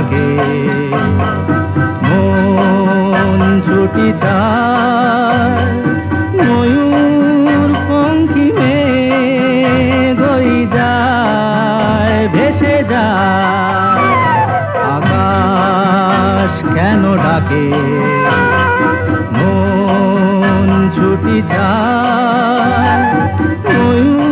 লাগে। মন ছুটি ময়ূর পঙ্কি গই যায়, ভেসে যায়। আকাশ কেন ডাকে? মন ছুটি যায় ময়ূর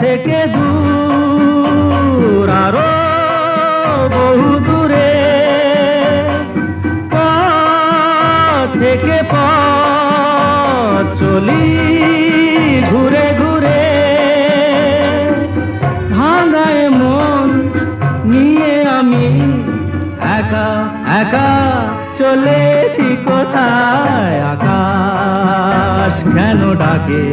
থেকে দূর, আরও বহু দূরে। থেকে পথ চলি ঘুরে ঘুরে। ভাঙায় মন নিয়ে আমি একা একা চলেছি কোথায়? আকাশ কেন ডাকে?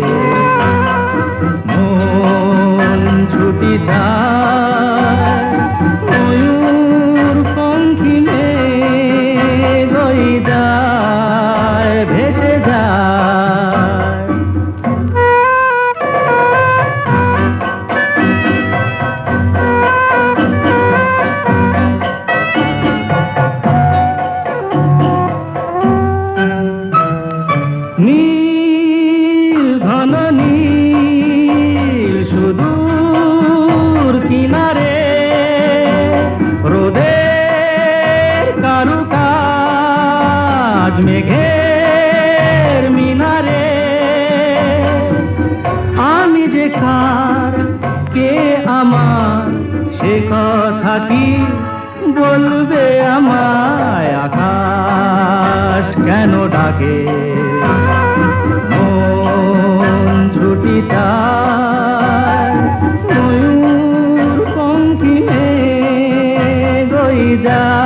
কার কে আমার সে কথা কি বলবে আমায় আকাশ কেন ডাকে? ছুটি চায় ময়ূর গই যায়।